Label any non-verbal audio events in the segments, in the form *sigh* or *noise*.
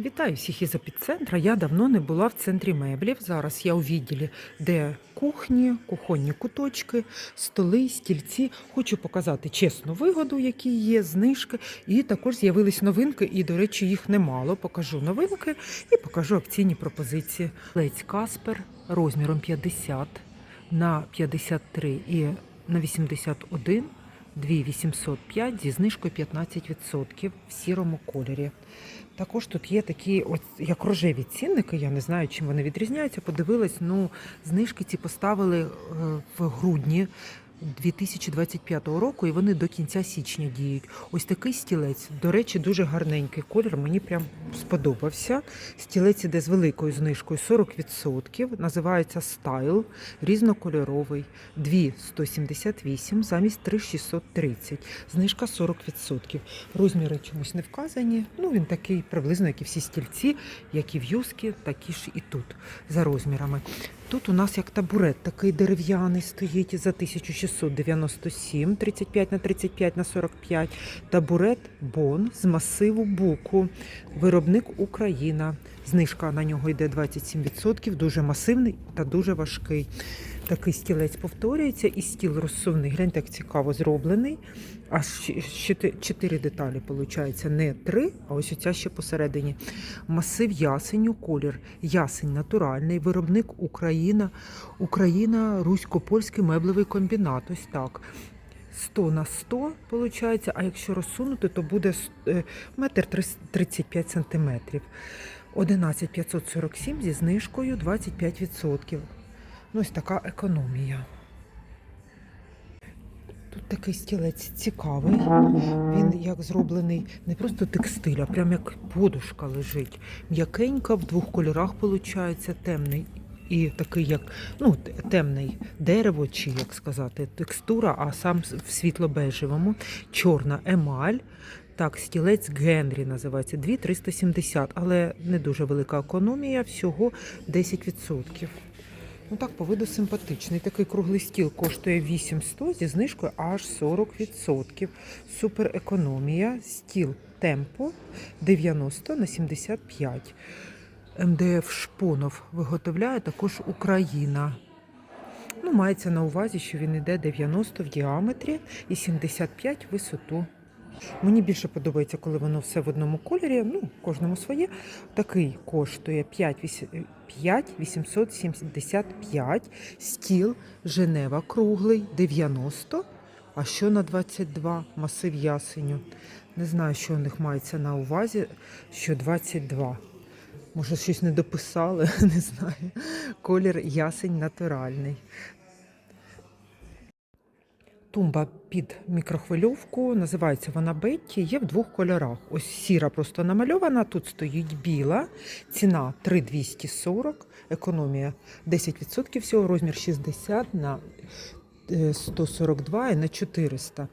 Вітаю всіх із епіцентра. Я давно не була в центрі меблів. Зараз я у відділі, де кухні, кухонні куточки, столи, стільці. Хочу показати чесну вигоду, які є, знижки. І також з'явились новинки, і, до речі, їх немало. Покажу новинки і покажу акційні пропозиції. Лець Каспер розміром 50 на 53 і на 81. 2805 зі знижкою 15% в сірому кольорі. Також тут є такі, ось як рожеві цінники. Я не знаю, чим вони відрізняються. Подивилась, ну знижки ці поставили е, в грудні. 2025 року, і вони до кінця січня діють. Ось такий стілець, до речі, дуже гарненький колір. Мені прям сподобався. Стілець іде з великою знижкою 40%. Називається стайл, різнокольоровий. 2,178 замість 3,630. Знижка 40%. Розміри чомусь не вказані. Ну він такий приблизно, як і всі стільці, як і в юскі, такі ж і тут за розмірами. Тут у нас як табурет такий дерев'яний стоїть за 1697, 35 на 35 на 45. Табурет Бон з масиву буку. Виробник Україна. Знижка на нього йде 27%, дуже масивний та дуже важкий. Такий стілець повторюється і стіл розсувний. Гляньте, як цікаво зроблений. Аж чотири деталі, виходить, не три, а ось оця ще посередині. Масив ясеню, колір. Ясень натуральний, виробник Україна. Україна, русько-польський меблевий комбінат. Ось так. 100 на 100, виходить, а якщо розсунути, то буде е, метр трис- 35 сантиметрів. 11 547 зі знижкою 25%. Ось така економія. Тут такий стілець цікавий. Він як зроблений не просто текстиль, а прям як подушка лежить. М'якенька, в двох кольорах виходить, темний і такий, як ну, темний дерево, чи як сказати, текстура, а сам в світло-бежевому. Чорна емаль. Так, стілець Генрі називається 2370, але не дуже велика економія, всього 10%. Ну так, по виду симпатичний. Такий круглий стіл коштує 800 зі знижкою аж 40%. Супер економія. Стіл Темпо 90 на 75. МДФ Шпонов виготовляє також Україна. Ну, мається на увазі, що він йде 90 в діаметрі і 75 в висоту. Мені більше подобається, коли воно все в одному кольорі. Ну, кожному своє. Такий коштує 5875. Стіл Женева круглий 90. А що на 22? Масив ясеню. Не знаю, що у них мається на увазі, що 22. Може, щось не дописали, *laughs* не знаю. Колір ясень натуральний. Тумба під мікрохвильовку, називається вона Бетті, є в двох кольорах. Ось сіра просто намальована, тут стоїть біла, ціна 3240, економія 10% всього, розмір 60 на е, 142 і на 400.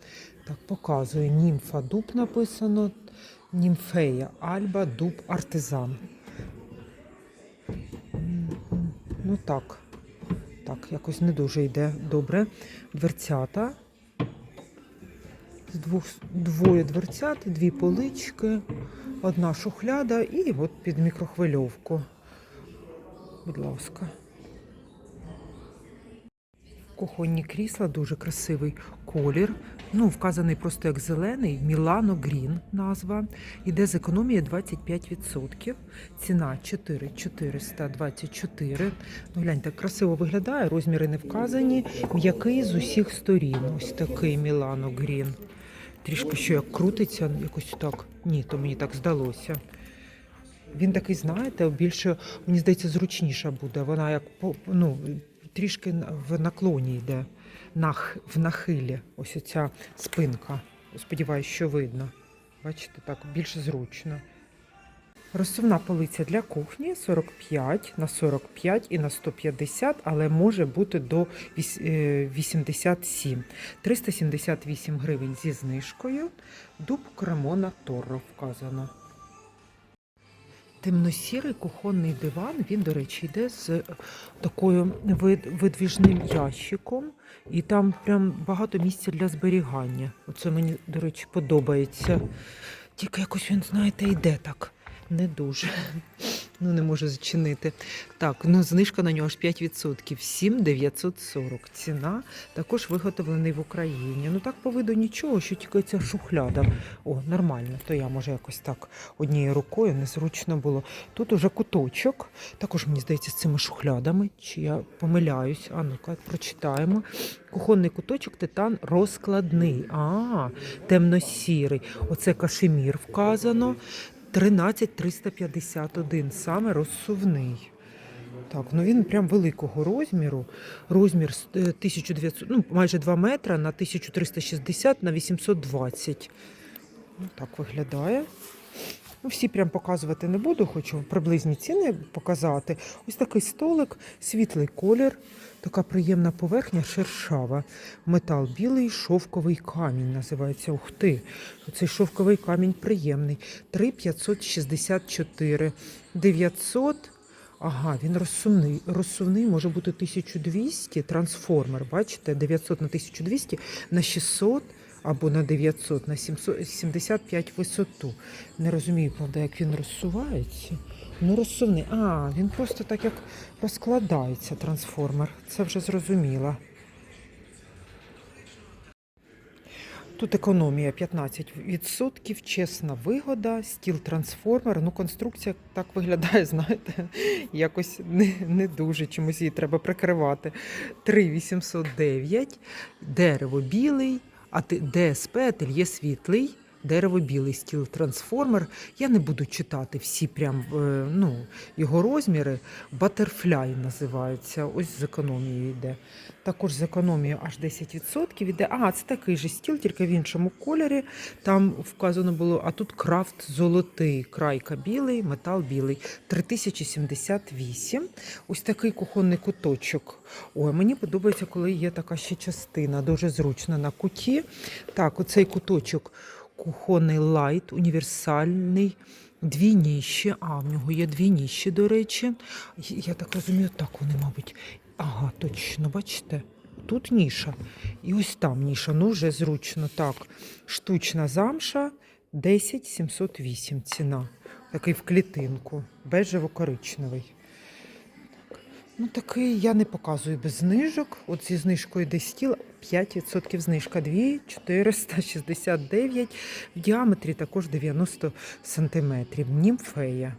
Так, показую, німфа дуб написано, німфея, альба, дуб, артизан. Ну так, так, якось не дуже йде добре. Дверцята. З двох, двоє дверцят, дві полички, одна шухляда і от під мікрохвильовку. Будь ласка. Кухонні крісла, дуже красивий колір. Ну, вказаний просто як зелений, Мілано Грін назва. Іде з економії 25%. Ціна 4424. Ну, гляньте, красиво виглядає, розміри не вказані. М'який з усіх сторін. Ось такий Мілано Грін. Трішки що як крутиться, якось так. Ні, то мені так здалося. Він такий, знаєте, більше, мені здається, зручніша буде. Вона як ну, трішки в наклоні йде, нах, в нахилі. Ось оця спинка. Сподіваюсь, що видно. Бачите, так більш зручно. Розсувна полиця для кухні 45 на 45 і на 150, але може бути до е, 87. 378 гривень зі знижкою. Дуб Кремона Торро вказано. Темно-сірий кухонний диван. Він, до речі, йде з е, такою видвіжним ящиком, і там прям багато місця для зберігання. Оце мені, до речі, подобається. Тільки якось він, знаєте, йде так не дуже. Ну, не можу зачинити. Так, ну знижка на нього аж 5%. 7,940. Ціна також виготовлений в Україні. Ну так по виду нічого, що тільки ця шухляда. О, нормально. То я може якось так однією рукою незручно було. Тут уже куточок. Також мені здається з цими шухлядами. Чи я помиляюсь? А ну-ка, прочитаємо. Кухонний куточок титан розкладний. А, темно-сірий. Оце кашемір вказано. 13351, саме розсувний. Так, ну він прям великого розміру. Розмір е, 1900, ну, майже 2 метра на 1360 на 820. Ну, так виглядає. Ну, всі прям показувати не буду, хочу приблизні ціни показати. Ось такий столик, світлий колір, така приємна поверхня, шершава. Метал білий, шовковий камінь називається. Ух ти! Цей шовковий камінь приємний. 3,564. 900. Ага, він розсувний. Розсувний може бути 1200, трансформер, бачите, 900 на 1200 на 600 або на 900 на 700, 75 висоту. Не розумію, правда, як він розсувається. Ну, розсувний. А, він просто так як розкладається трансформер. Це вже зрозуміло. Тут економія 15%, чесна вигода, стіл трансформер. Ну, конструкція так виглядає, *laughs* знаєте, якось не, не дуже чомусь її треба прикривати. 3,809, дерево білий, а ти- ДСП, ательє світлий. Дерево білий стіл трансформер. Я не буду читати всі прям е, ну, його розміри. Батерфляй називається. Ось з економією йде. Також з економією аж 10% йде. А, це такий же стіл, тільки в іншому кольорі. Там вказано було, а тут крафт золотий, крайка білий, метал білий. 3078. Ось такий кухонний куточок. Ой, мені подобається, коли є така ще частина, дуже зручно на куті. Так, оцей куточок кухонний лайт, універсальний. Дві ніщі, а в нього є дві ніщі, до речі. Я так розумію, так вони, мабуть. Ага, точно, бачите? Тут ніша. І ось там ніша. Ну, вже зручно. Так. Штучна замша 10 708 ціна. Такий в клітинку. Бежево-коричневий. Ну, такий я не показую без знижок. От зі знижкою десь стіл 5% знижка. 2 469 в діаметрі також 90 сантиметрів. Німфея.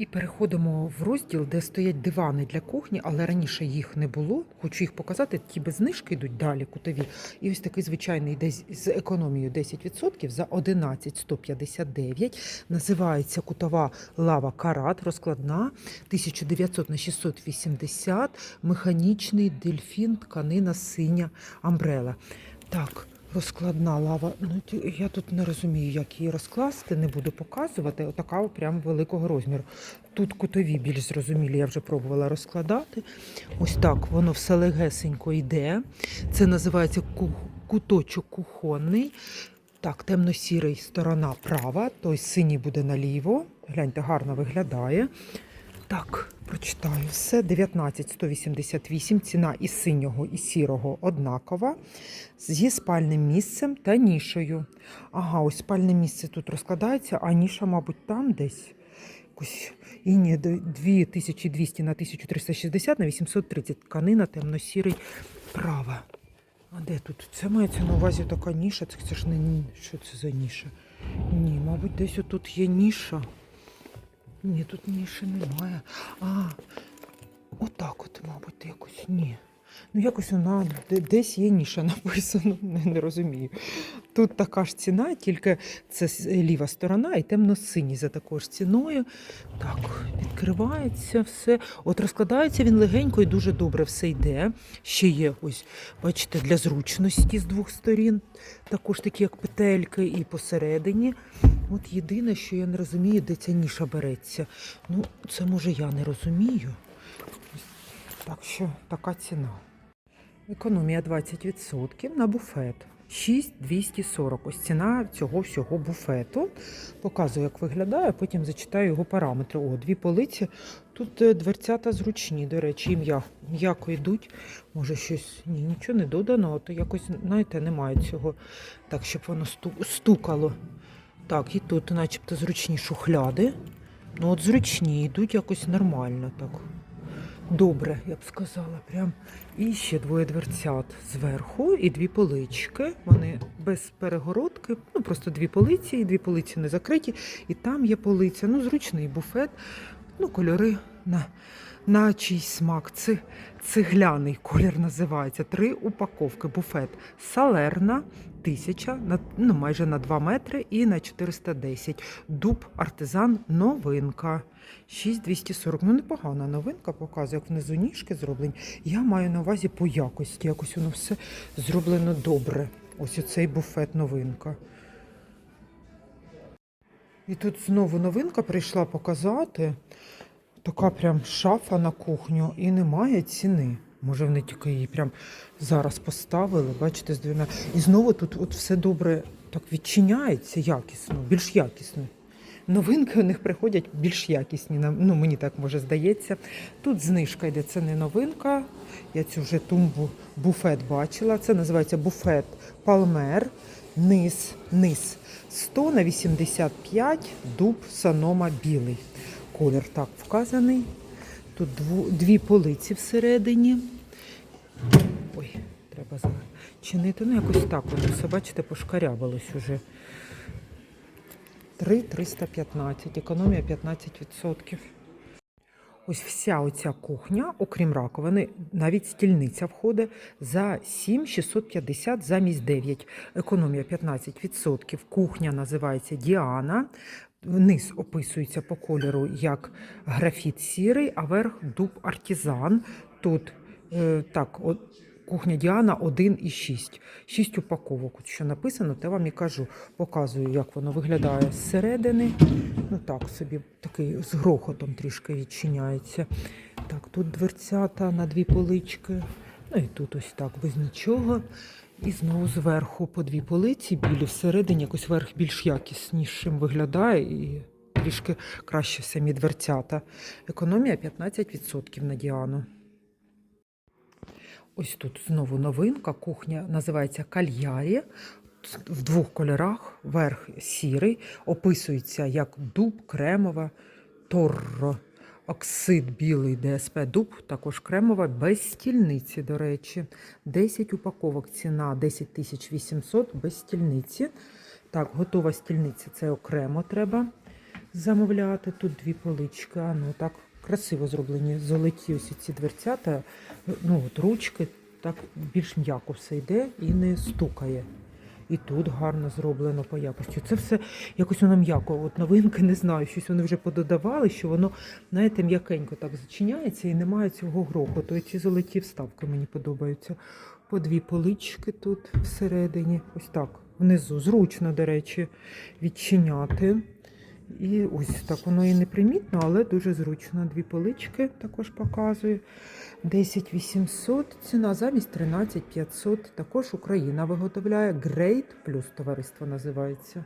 І переходимо в розділ, де стоять дивани для кухні, але раніше їх не було. Хочу їх показати. Ті без знижки йдуть далі, кутові. І ось такий звичайний десь з економією 10% за 11,159. Називається кутова лава карат, розкладна 1900 на 680, механічний дельфін, тканина синя амбрела. Так. Розкладна лава. Ну я тут не розумію, як її розкласти, не буду показувати. Отака прям великого розміру. Тут кутові більш зрозумілі, я вже пробувала розкладати. Ось так воно все легесенько йде. Це називається куточок кухонний. Так, темно-сірий сторона права, той синій буде наліво. Гляньте, гарно виглядає. Так, прочитаю все. 19,188. Ціна і синього, і сірого однакова. Зі спальним місцем та нішою. Ага, ось спальне місце тут розкладається, а ніша, мабуть, там десь. І ні, 2200 на 1360 на 830. Тканина темно-сірий права. А де тут? Це мається на увазі така ніша. Це, це ж не що це за ніша? Ні, мабуть, десь отут є ніша. Ні, тут ніші немає. А, отак от, мабуть, якось ні. Ну, якось вона десь є ніша *laughs* написано, не, не розумію. Тут така ж ціна, тільки це ліва сторона і темно-синій за такою ж ціною. Так, відкривається все. От розкладається він легенько і дуже добре все йде. Ще є, ось, бачите, для зручності з двох сторін. Також такі, як петельки, і посередині. От єдине, що я не розумію, де ця ніша береться. Ну, це може я не розумію. Так що така ціна. Економія 20% на буфет. 6240. Ось ціна цього всього буфету. Показую, як виглядає, потім зачитаю його параметри. О, дві полиці. Тут е, дверцята зручні, до речі, і м'я- м'яко йдуть. Може, щось ні, нічого не додано, то якось, знаєте, немає цього так, щоб воно стукало. Так, і тут начебто зручні шухляди. Ну от зручні, йдуть якось нормально так. Добре, я б сказала, прям. І ще двоє дверцят зверху і дві полички. Вони без перегородки, ну просто дві полиці, і дві полиці не закриті. І там є полиця, ну зручний буфет, ну кольори на, на чийсь смак. Це цегляний колір називається. Три упаковки. Буфет салерна. Тисяча на ну майже на 2 метри і на 410. Дуб артизан новинка. 6240. Ну, непогана новинка, показує, як внизу ніжки зроблені. Я маю на увазі по якості. Якось воно все зроблено добре. Ось оцей буфет новинка. І тут знову новинка прийшла показати. Така прям шафа на кухню і немає ціни. Може, вони тільки її прям зараз поставили, бачите, з двома. І знову тут от все добре так відчиняється якісно, більш якісно. Новинки у них приходять більш якісні. Ну, мені так може здається. Тут знижка йде, це не новинка. Я цю вже тумбу буфет бачила. Це називається буфет Палмер. Низ, низ 100 на 85, дуб санома білий. Колір так вказаний. Тут дві полиці всередині. Ой, треба зачинити. Ну, якось так воно все, бачите, пошкарябалось уже. 3,315, економія 15%. Ось вся оця кухня, окрім раковини, навіть стільниця входить за 7,650 замість 9. Економія 15%. Кухня називається Діана. Низ описується по кольору як графіт сірий, а верх дуб артизан. Тут е, так, кухня Діана 1,6. 6 упаковок. От що написано, те вам і кажу. Показую, як воно виглядає зсередини. Ну так собі такий з грохотом трішки відчиняється. Так, тут дверцята на дві полички. Ну і тут ось так, без нічого. І знову зверху по дві полиці, білі всередині якось верх більш якіснішим виглядає і трішки краще самі дверцята. Економія 15% на Діану. Ось тут знову новинка. Кухня називається Кальярі. В двох кольорах, верх сірий, описується як дуб, кремова, торро, оксид білий ДСП дуб, також кремова, без стільниці, до речі. 10 упаковок, ціна 10 800 без стільниці. Так, готова стільниця, це окремо треба замовляти. Тут дві полички, а ну так красиво зроблені золоті ось ці дверцята, ну от ручки, так більш м'яко все йде і не стукає. І тут гарно зроблено по якості. Це все якось воно м'яко. От новинки не знаю, щось вони вже пододавали, що воно, знаєте, м'якенько так зачиняється і немає цього грохоту. І ці золоті вставки мені подобаються. По дві полички тут всередині. Ось так. Внизу. Зручно, до речі, відчиняти. І ось так воно і непримітно, але дуже зручно. Дві полички також показує. 10 800 ціна замість 13 500. Також Україна виготовляє Great плюс товариство називається.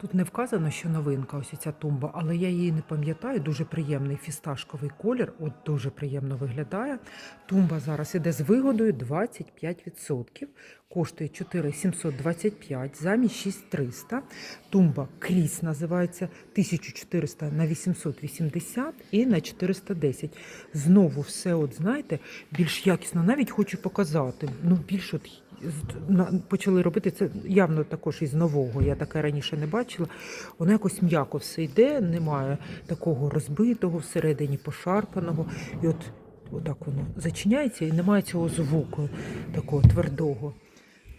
Тут не вказано, що новинка, ось ця тумба, але я її не пам'ятаю. Дуже приємний фісташковий колір, от дуже приємно виглядає. Тумба зараз іде з вигодою 25%. Коштує 4725 замість 6300. Тумба кріс називається 1400 на 880 і на 410. Знову все, от знаєте, більш якісно. Навіть хочу показати. Ну, більш от почали робити це явно також із нового. Я таке раніше не бачила. Воно якось м'яко все йде, немає такого розбитого всередині, пошарпаного. І от отак воно зачиняється і немає цього звуку такого твердого.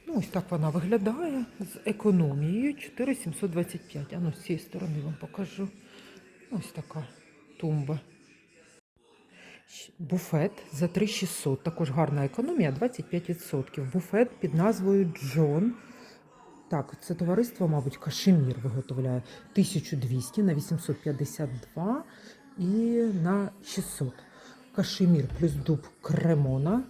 Ну, ось так вона виглядає з економією 4725. А ну, з цієї сторони вам покажу. Ось така тумба. Буфет за 3600. Також гарна економія 25%. Буфет під назвою Джон. Так, це товариство, мабуть, Кашемір виготовляє 1200 на 852 і на 600. Кашемір плюс дуб кремона.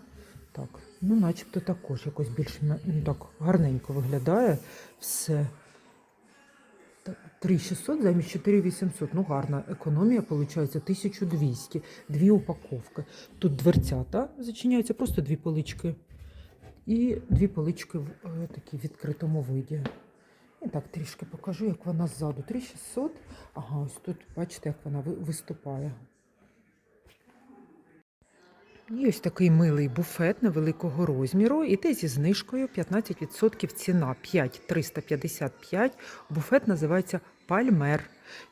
Так, ну начебто також якось більш ну, так гарненько виглядає все. Та- 3600 замість 4800. Ну, гарна економія, виходить, 1200. Дві упаковки. Тут дверцята зачиняються, просто дві полички. І дві полички в е, такі відкритому виді. І так трішки покажу, як вона ззаду. 3600. Ага, ось тут бачите, як вона виступає. Ось такий милий буфет невеликого розміру. Іде зі знижкою 15% ціна 5355. Буфет називається Пальмер.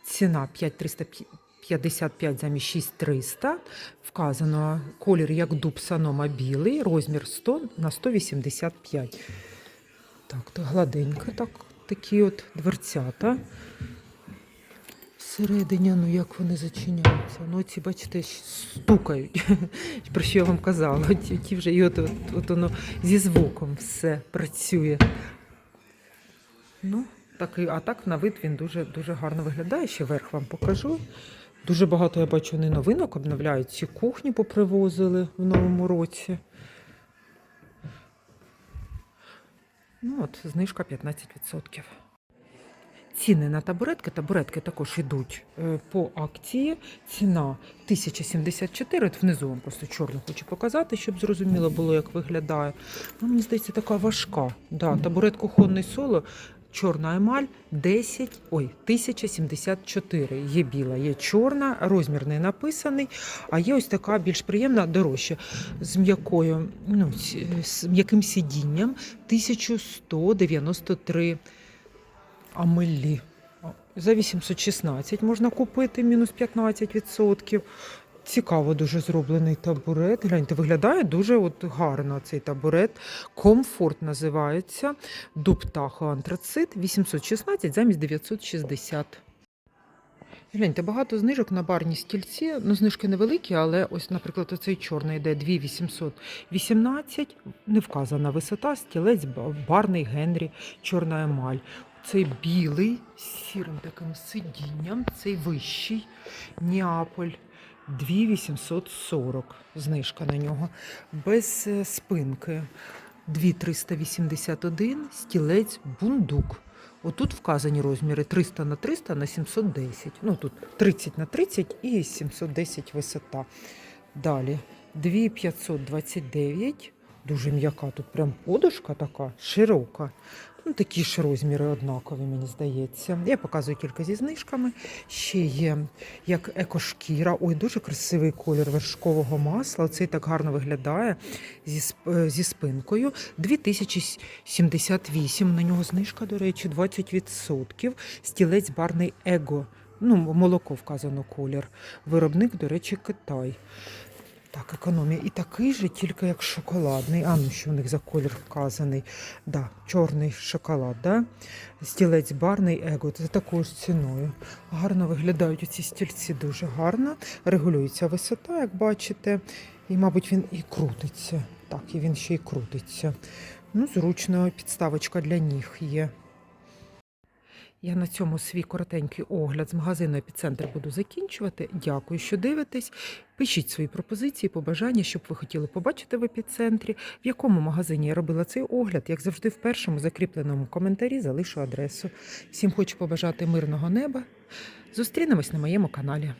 Ціна 5355 замість 6300. Вказано колір як дуб санома білий, розмір 100 на 185. Так, то гладенько, так, такі от дверцята. Всередині, ну як вони зачиняються. Ну, ці, бачите, стукають. *laughs* Про що я вам казала? Ті, вже і от, от, от воно зі звуком все працює. Ну, такий, а так на вид він дуже, дуже гарно виглядає. Ще верх вам покажу. Дуже багато я бачу вони новинок обновляють. Ці кухні попривозили в новому році. Ну от, знижка 15%. Ціни на табуретки. Табуретки також йдуть е, по акції. Ціна 1074. От внизу вам просто чорно хочу показати, щоб зрозуміло було, як виглядає. Ну, мені здається, така важка. Да, табурет кухонний соло, чорна емаль 10, ой, 1074. Є біла, є чорна, розмір не написаний, а є ось така більш приємна, дорожча, з м'якою, ну, з м'яким сидінням 1193 Амелі. За 816 можна купити, мінус 15%. Цікаво дуже зроблений табурет. Гляньте, виглядає дуже от гарно цей табурет. Комфорт називається. Дуб антрацит 816 замість 960. Гляньте, багато знижок на барні стільці. Ну, знижки невеликі, але ось, наприклад, оцей чорний йде 2818. Не вказана висота, стілець барний Генрі, чорна емаль. Цей білий з сірим таким сидінням, цей вищий Неаполь 2840. Знижка на нього. Без е, спинки 2381, стілець бундук. Отут вказані розміри 300 на 300 на 710. Ну тут 30 на 30 і 710 висота. Далі 2529. Дуже м'яка, тут прям подушка така широка. Ну, такі ж розміри однакові, мені здається. Я показую кілька зі знижками. Ще є як екошкіра. Ой, дуже красивий колір вершкового масла. Оцей так гарно виглядає зі, е, зі спинкою. 2078. На нього знижка, до речі, 20%. Стілець барний его. Ну, молоко вказано колір. Виробник, до речі, Китай. Так, економія. І такий же, тільки як шоколадний. А ну що в них за колір вказаний. Да, чорний шоколад, да? стілець барний его. Це такою ж ціною. Гарно виглядають ці стільці дуже гарно. Регулюється висота, як бачите. І, мабуть, він і крутиться. Так, і він ще й крутиться. Ну, зручно, підставочка для ніг є. Я на цьому свій коротенький огляд з магазину епіцентр буду закінчувати. Дякую, що дивитесь. Пишіть свої пропозиції, побажання, щоб ви хотіли побачити в епіцентрі, в якому магазині я робила цей огляд. Як завжди, в першому закріпленому коментарі залишу адресу. Всім хочу побажати мирного неба. Зустрінемось на моєму каналі.